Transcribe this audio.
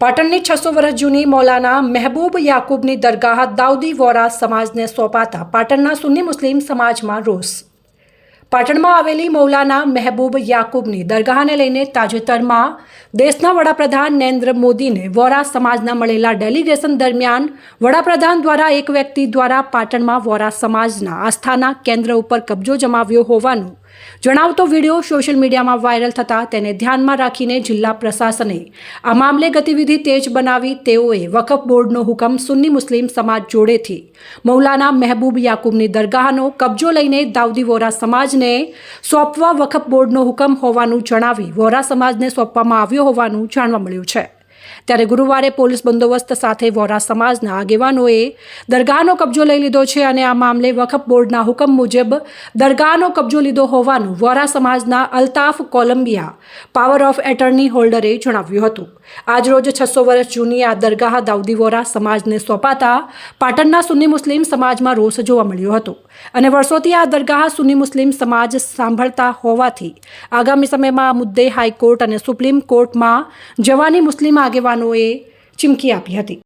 પાટણની છસો વર્ષ જૂની મૌલાના મહેબૂબ યાકુબની દરગાહ દાઉદી વોરા સમાજને સોંપાતા પાટણના સુન્ની મુસ્લિમ સમાજમાં રોષ. પાટણમાં આવેલી મૌલાના મહેબૂબ યાકુબની દરગાહને લઈને તાજેતરમાં દેશના વડાપ્રધાન નરેન્દ્ર મોદીને વોરા સમાજના મળેલા ડેલિગેશન દરમિયાન વડાપ્રધાન દ્વારા એક વ્યક્તિ દ્વારા પાટણમાં વોરા સમાજના આસ્થાના કેન્દ્ર ઉપર કબજો જમાવ્યો હોવાનું જણાવતો વીડિયો સોશિયલ મીડિયામાં વાયરલ થતાં તેને ધ્યાનમાં રાખીને જિલ્લા પ્રશાસને આ મામલે ગતિવિધિ તેજ બનાવી તેઓએ વકફ બોર્ડનો હુકમ સુન્ની મુસ્લિમ સમાજ જોડેથી મૌલાના મહેબૂબ યાકુબની દરગાહનો કબજો લઈને દાઉદી વોરા સમાજને સોંપવા વખફ બોર્ડનો હુકમ હોવાનું જણાવી વોરા સમાજને સોંપવામાં આવ્યો હોવાનું જાણવા મળ્યું છે. ત્યારે ગુરુવારે પોલીસ બંદોબસ્ત સાથે વોરા સમાજના આગેવાનોએ દરગાહનો કબજો લઈ લીધો છે અને આ મામલે વખફ બોર્ડના હુકમ મુજબ દરગાહનો કબજો લીધો હોવાનું વોરા સમાજના Altaf Columbia, power of attorney હોલ્ડરે જણાવ્યું હતું. આજરોજ છસો વર્ષ જૂની આ દરગાહ દાઉદી વોરા સમાજને સોંપાતા પાટણના સુન્ની મુસ્લિમ સમાજમાં રોષ જોવા મળ્યો હતો અને વર્ષોથી આ દરગાહ સુન્ની મુસ્લિમ સમાજ સાંભળતા હોવાથી આગામી સમયમાં આ મુદ્દે હાઈકોર્ટ અને સુપ્રીમ કોર્ટમાં જવાની મુસ્લિમ આગેવાનોએ ચીમકી આપી હતી.